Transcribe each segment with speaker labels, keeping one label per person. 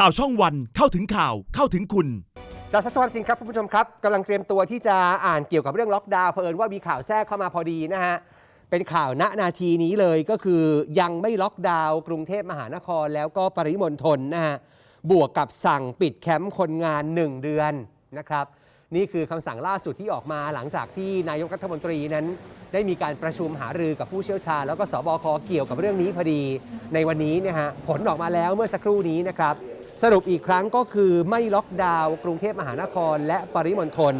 Speaker 1: ข่าวช่องวันเข้าถึงข่าวเข้าถึงคุณ
Speaker 2: จากสัตว์ความจริงครับคุณผู้ชมครับกำลังเตรียมตัวที่จะอ่านเกี่ยวกับเรื่องล็อกดาวน์เผอิญว่ามีข่าวแทรกเข้ามาพอดีนะฮะเป็นข่าวณนาทีนี้เลยก็คือยังไม่ล็อกดาวน์กรุงเทพมหานครแล้วก็ปริมณฑลนะฮะบวกกับสั่งปิดแคมป์คนงาน 1 เดือนนะครับนี่คือคำสั่งล่าสุดที่ออกมาหลังจากที่นายกรัฐมนตรีนั้น ได้มีการประชุมหารือกับผู้เชี่ยวชาญ แล้วก็สบคเกี่ยวกับเรื่องนี้พอดีในวันนี้นี่ยฮะผลออกมาแล้วเมื่อสักครู่นี้นะครับ สรุปอีกครั้งก็คือไม่ล็อกดาวน์กรุงเทพมหานครและปริมณฑล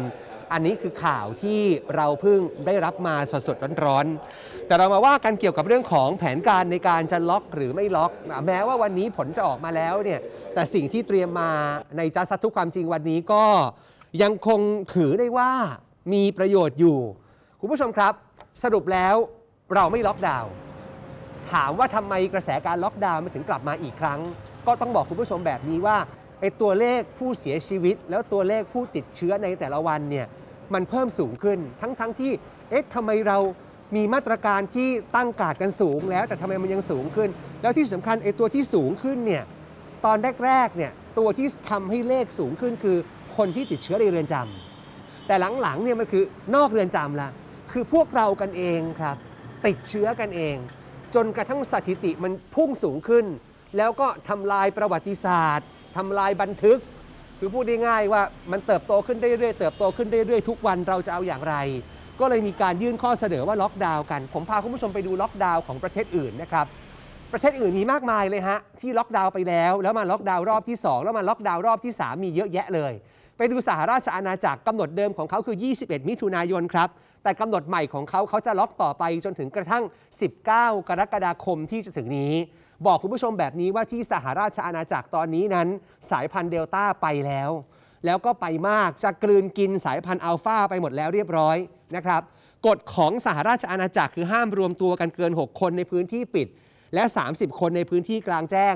Speaker 2: อันนี้คือข่าวที่เราเพิ่งได้รับมาสดๆร้อนๆ แต่เรามาว่ากันเกี่ยวกับเรื่องของแผนการในการจะล็อกหรือไม่ล็อก แม้ว่าวันนี้ผลจะออกมาแล้วเนี่ยแต่สิ่งที่เตรียมมาในจัสทุกความจริงวันนี้ก็ยังคงถือได้ว่ามีประโยชน์อยู่ คุณผู้ชมครับ สรุปแล้วเราไม่ล็อกดาวน์ถามว่าทำไมกระแสการล็อกดาวน์มันถึงกลับมาอีกครั้ง ก็ต้องบอกคุณผู้ชมแบบนี้ว่าไอ้ตัวเลขผู้เสียชีวิต แล้วตัวเลขผู้ติดเชื้อในแต่ละวันเนี่ยมันเพิ่มสูงขึ้น ทั้งๆทที่เอ๊ะทำไมเรามีมาตรการที่ตั้งการดกันสูงแล้ว แต่ทำไมมันยังสูงขึ้น แล้วที่สำคัญไอ้ตัวที่สูงขึ้นเนี่ยตอนแรกๆเนี่ยตัวที่ทำให้เลขสูงขึ้นคือคนที่ติดเชื้อในเรือนจำแต่หลังๆเนี่ยมันคือนอกเรือนจำละคือพวกเรากันเองครับ ติดเชื้อกันเอง จนกระทั่งสถิติมันพุ่งสูงขึ้น แล้วก็ทำลายประวัติศาสตร์ทำลายบันทึก คือพูดง่ายๆว่ามันเติบโตขึ้นเรื่อยๆเติบโตขึ้นเรื่อยๆทุกวันเราจะเอาอย่างไร ก็เลยมีการยื่นข้อเสนอว่าล็อกดาวน์กัน ผมพาคุณผู้ชมไปดูล็อกดาวน์ของประเทศอื่นนะครับประเทศอื่นมีมากมายเลยฮะที่ล็อกดาวน์ไปแล้ว แล้วมาล็อกดาวน์รอบที่ 2 แล้วมาล็อกดาวน์รอบที่ 3 มีเยอะแยะเลย ไปดูสหราชอาณาจักรกำหนดเดิมของเขาคือ 21 มิถุนายนครับ แต่กำหนดใหม่ของเขาเขาจะล็อกต่อไปจนถึงกระทั่ง 19 กรกฎาคมที่จะถึงนี้ บอกคุณผู้ชมแบบนี้ว่าที่สหราชอาณาจักรตอนนี้นั้น สายพันธุ์เดลต้าไปแล้ว แล้วก็ไปมากจะกลืนกินสายพันธุ์อัลฟาไปหมดแล้วเรียบร้อยนะครับกฎของสหราชอาณาจักรคือห้ามรวมตัวกันเกิน 6 คนในพื้นที่ปิด และ 30 คนในพื้นที่กลางแจ้ง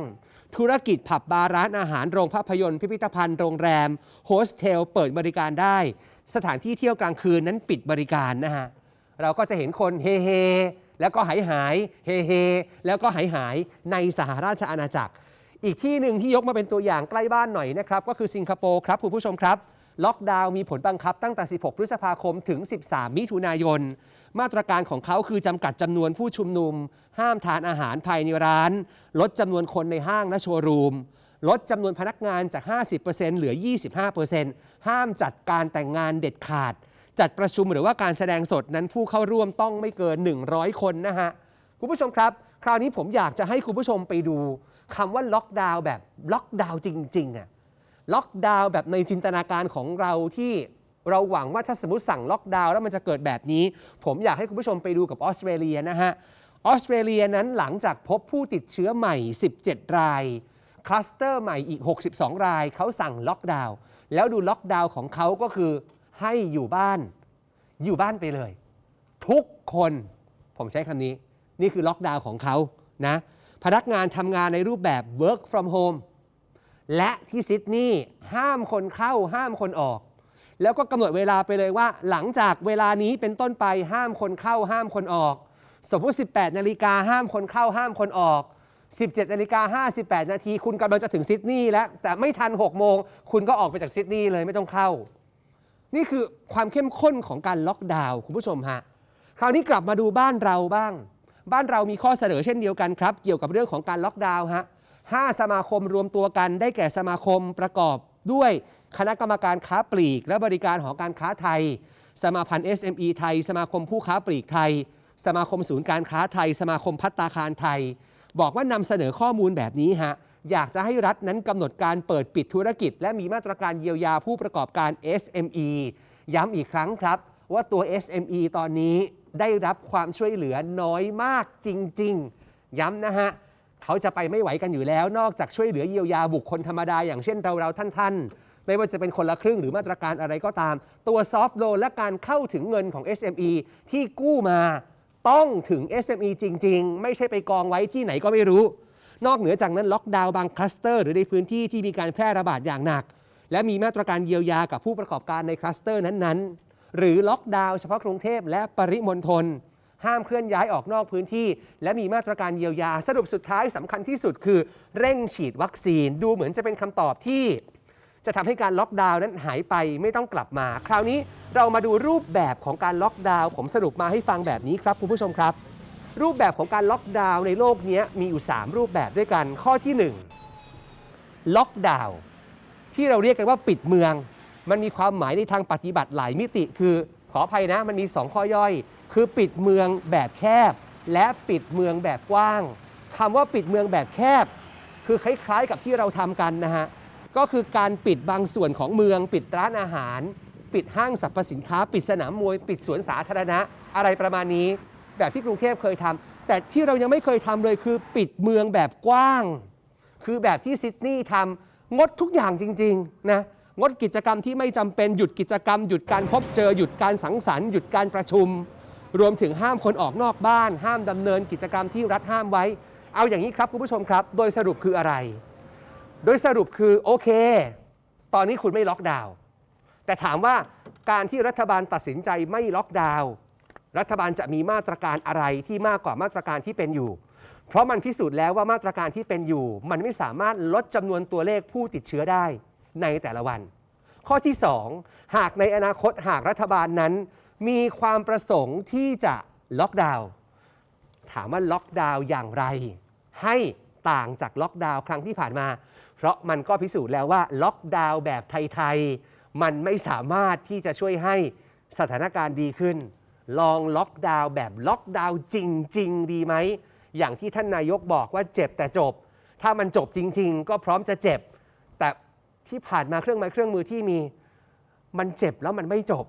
Speaker 2: ธุรกิจผับบาร์ร้านอาหารโรงภาพยนตร์พิพิธภัณฑ์โรงแรมโฮสเทลเปิดบริการได้ สถานที่เที่ยวกลางคืนนั้นปิดบริการนะฮะเราก็จะเห็นคนเฮเฮ แล้วก็หายหายเฮเฮแล้วก็หายหายในสหราชอาณาจักร อีกที่หนึ่งที่ยกมาเป็นตัวอย่างใกล้บ้านหน่อยนะครับก็คือสิงคโปร์ครับคุณผู้ชมครับ ล็อกดาวน์มีผลบังคับตั้งแต่ 16 พฤษภาคมถึง 13 มิถุนายน มาตรการของเขาคือจำกัดจำนวนผู้ชุมนุม ห้ามทานอาหารภายในร้าน ลดจำนวนคนในห้างและโชว์รูมลดจำนวนพนักงานจาก 50%เหลือ 25%ห้ามจัดการแต่งงานเด็ดขาด จัดประชุมหรือว่าการแสดงสดนั้นผู้เข้าร่วมต้องไม่เกิน 100 คนนะฮะคุณผู้ชมครับ คราวนี้ผมอยากจะให้คุณผู้ชมไปดูคำว่าล็อกดาวน์แบบล็อกดาวน์จริงๆอะล็อกดาวน์แบบในจินตนาการของเราที่เราหวังว่าถ้าสมมติสั่งล็อกดาวน์แล้วมันจะเกิดแบบนี้ ผมอยากให้คุณผู้ชมไปดูกับออสเตรเลียนะฮะออสเตรเลียนั้นหลังจากพบผู้ติดเชื้อใหม่ 17 รายคลัสเตอร์ใหม่อีก 62 รายเขาสั่งล็อกดาวน์แล้วดูล็อกดาวน์ของเขาก็คือ ให้อยู่บ้าน อยู่บ้านไปเลย ทุกคนผมใช้คำนี้ นี่คือล็อกดาวน์ของเขานะพนักงานทำงานในรูปแบบ work from home และที่ซิดนีย์ห้ามคนเข้าห้ามคนออก แล้วก็กำหนดเวลาไปเลยว่า หลังจากเวลานี้เป็นต้นไปห้ามคนเข้าห้ามคนออก สมมติ 18 นาฬิกาห้ามคนเข้าห้ามคนออก 17 นาฬิกา 58 นาที คุณกำลังจะถึงซิดนีย์แล้ว แต่ไม่ทัน 6 โมง คุณก็ออกไปจากซิดนีย์เลยไม่ต้องเข้า นี่คือความเข้มข้นของการล็อกดาวน์คุณผู้ชมฮะคราวนี้กลับมาดูบ้านเราบ้าง บ้านเรามีข้อเสนอเช่นเดียวกันครับ เกี่ยวกับเรื่องของการล็อกดาวน์ฮะห้าสมาคมรวมตัวกันได้แก่สมาคมประกอบด้วยคณะกรรมการค้าปลีก และบริการหอการค้าไทย สมาพันธ์ SME ไทย สมาคมผู้ค้าปลีกไทย สมาคมศูนย์การค้าไทย สมาคมพัตตาคารไทย บอกว่านำเสนอข้อมูลแบบนี้ฮะ อยากจะให้รัฐนั้นกำหนดการเปิดปิดธุรกิจ และมีมาตรการเยียวยาผู้ประกอบการ SME ย้ำอีกครั้งครับ ว่าตัว SME ตอนนี้ได้รับความช่วยเหลือน้อยมากจริง ๆ ย้ำนะฮะเขาจะไปไม่ไหวกันอยู่แล้ว นอกจากช่วยเหลือเยียวยาบุคคลธรรมดา อย่างเช่นเราเราๆท่านๆ ไม่ว่าจะเป็นคนละครึ่งหรือมาตรการอะไรก็ตาม ตัวซอฟ t ์โลนและการเข้าถึงเงินของ SME ที่กู้มา ต้องถึง SME จริง ๆ ไม่ใช่ไปกองไว้ที่ไหนก็ไม่รู้ นอกเหนือจากนั้นล็อกดาวน์บางคลัสเตอร์หรือในพื้นที่ที่มีการแพร่ระบาดอย่างหนัก และมีมาตรการเยียวยากับผู้ประกอบการในคลัสเตอร์นั้นๆ หรือล็อกดาวน์เฉพาะกรุงเทพและปริมณฑลห้ามเคลื่อนย้ายออกนอกพื้นที่ และมีมาตรการเยียวยาสรุปสุดท้ายสำคัญที่สุดคือ เร่งฉีดวัคซีนดูเหมือนจะเป็นคำตอบที่ จะทำให้การล็อกดาวน์นั้นหายไปไม่ต้องกลับมา คราวนี้เรามาดูรูปแบบของการล็อกดาวน์ผมสรุปมาให้ฟังแบบนี้ครับคุณผู้ชมครับ รูปแบบของการล็อกดาวน์ในโลกนี้มีอยู่ 3 รูปแบบด้วยกันข้อที่ 1 ล็อกดาวน์ที่เราเรียกกันว่าปิดเมือง มันมีความหมายในทางปฏิบัติหลายมิติ คือขออภัยนะมันมี 2 ข้อย่อย คือปิดเมืองแบบแคบ และปิดเมืองแบบกว้างคำว่าปิดเมืองแบบแคบ คือคล้ายๆ กับที่เราทำกันนะฮะก็คือการปิดบางส่วนของเมือง ปิดร้านอาหาร ปิดห้างสรรพสินค้า ปิดสนามมวย ปิดสวนสาธารณะอะไรประมาณนี้ แบบที่กรุงเทพเคยทำแต่ที่เรายังไม่เคยทำเลยคือปิดเมืองแบบกว้าง คือแบบที่ซิดนีย์ทำงดทุกอย่างจริงๆนะงดกิจกรรมที่ไม่จำเป็นหยุดกิจกรรม หยุดการพบเจอหยุดการสังสรรค์หยุดการประชุม รวมถึงห้ามคนออกนอกบ้าน ห้ามดำเนินกิจกรรมที่รัฐห้ามไว้ เอาอย่างนี้ครับคุณผู้ชมครับ โดยสรุปคืออะไร โดยสรุปคือโอเค ตอนนี้คุณไม่ล็อกดาวน์แต่ถามว่าการที่รัฐบาลตัดสินใจไม่ล็อกดาวน์ รัฐบาลจะมีมาตรการอะไรที่มากกว่ามาตรการที่เป็นอยู่ เพราะมันพิสูจน์แล้วว่ามาตรการที่เป็นอยู่ มันไม่สามารถลดจำนวนตัวเลขผู้ติดเชื้อได้ในแต่ละวัน ข้อที่ 2 หากในอนาคตหากรัฐบาลนั้น มีความประสงค์ที่จะล็อกดาวน์ถามว่าล็อกดาวน์อย่างไร ให้ต่างจากล็อกดาวน์ครั้งที่ผ่านมา เพราะมันก็พิสูจน์แล้วว่าล็อกดาวน์แบบไทยๆมันไม่สามารถที่จะช่วยให้สถานการณ์ดีขึ้น ลองล็อกดาวน์แบบล็อกดาวน์จริง ๆ ดีไหม อย่างที่ท่านนายกบอกว่าเจ็บแต่จบ ถ้ามันจบจริง ๆ ก็พร้อมจะเจ็บ แต่ที่ผ่านมาเครื่องไม้เครื่องมือที่มี มันเจ็บแล้วมันไม่จบ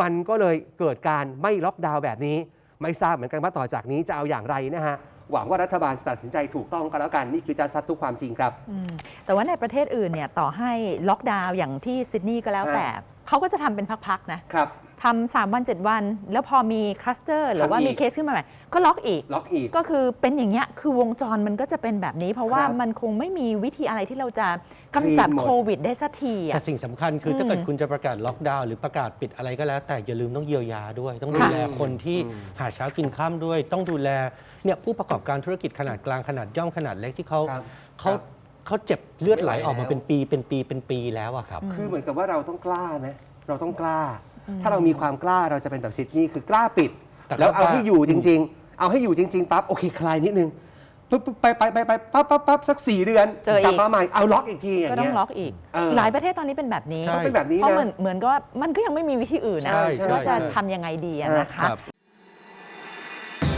Speaker 2: มันก็เลยเกิดการไม่ล็อกดาวน์แบบนี้ ไม่ทราบเหมือนกันว่าต่อจากนี้จะเอาอย่างไรนะฮะหวังว่ารัฐบาลจะตัดสินใจถูกต้องก็แล้วกัน นี่คือจะซัดทุกความจริงครับ
Speaker 3: อืมแต่ว่าในประเทศอื่นเนี่ยต่อให้ล็อกดาวน์อย่างที่ซิดนีย์ก็แล้ว
Speaker 2: ฮะ
Speaker 3: แต่ เขาก็จะทำเป็นพักๆนะครับ ทำสามวัน7วัน แล้วพอมีคลัสเตอร์หรือว่า
Speaker 2: ทำอีก
Speaker 3: มีเคสขึ้นมาใหม่ก็ล็อกอีก
Speaker 2: ล็อกอีก
Speaker 3: ก็คือเป็นอย่างเงี้ยคือวงจรมันก็จะเป็นแบบนี้ เพราะว่า
Speaker 2: ครับ
Speaker 3: มันคงไม่มีวิธีอะไรที่เราจะกำจัด
Speaker 2: คลีนหมด
Speaker 3: โควิดได้สักที
Speaker 4: แต่
Speaker 3: อะ
Speaker 4: สิ่งสำคัญคืออ
Speaker 3: ม
Speaker 4: ถ้าเกิดคุณจะประกาศล็อกดาวน์หรือประกาศปิดอะไรก็แล้ว แต่อย่าลืมต้องเยียวยาด้วย ต้องดู
Speaker 3: ค่ะ
Speaker 4: แลคนที่
Speaker 2: อืม
Speaker 4: หาเช้ากินข้ามด้วย ต้องดูแลเนี่ยผู้ประกอบการธุรกิจขนาดกลางขนาดย่อมขนาดเล็กที่เขา
Speaker 2: ครับ
Speaker 4: เขา
Speaker 2: ครับ
Speaker 4: เขาเจ็บเลือดไหล
Speaker 2: ไม่ไหว
Speaker 4: ออกมา
Speaker 2: แล้ว
Speaker 4: เป็นปีเป็นปีเป็นปีแล้วอะครับ
Speaker 2: คือเหมือนกับว่าเราต้องกล้าไหมเราต้องกล้า ถ้าเรามีความกล้าเราจะเป็นแบบซิดนีย์คือกล้าปิด
Speaker 4: แต่
Speaker 2: แล้วเอา
Speaker 4: กล้า
Speaker 2: ให้อยู่จริง ๆ เอาให้อยู่จริงๆปั๊บโอเคคลายนิดนึงปุ๊บปุ๊บไปไปไปไปปั๊บปั๊บปั๊บสักสี่เดือน
Speaker 3: เจออีก
Speaker 2: กลับมาใหม่เอาล็อกอีกทีอย่าง
Speaker 3: ก็ต้อ
Speaker 2: เงี้
Speaker 3: ง
Speaker 2: ย
Speaker 3: ล็อกอีก
Speaker 2: เออ
Speaker 3: หลายประเทศตอนนี้เป็นแบบนี้
Speaker 4: ใช่
Speaker 2: ก็เป็นแบบนี้
Speaker 3: เพราะ
Speaker 2: นะ
Speaker 3: เหมือนเหมือนก็มันก็ยังไม่มีวิธีอื่นนะ
Speaker 4: ใช่ใช่
Speaker 3: ว่าจะ
Speaker 4: ใช่
Speaker 3: ทำยังไงดีอะ
Speaker 2: เออ
Speaker 3: นะคะ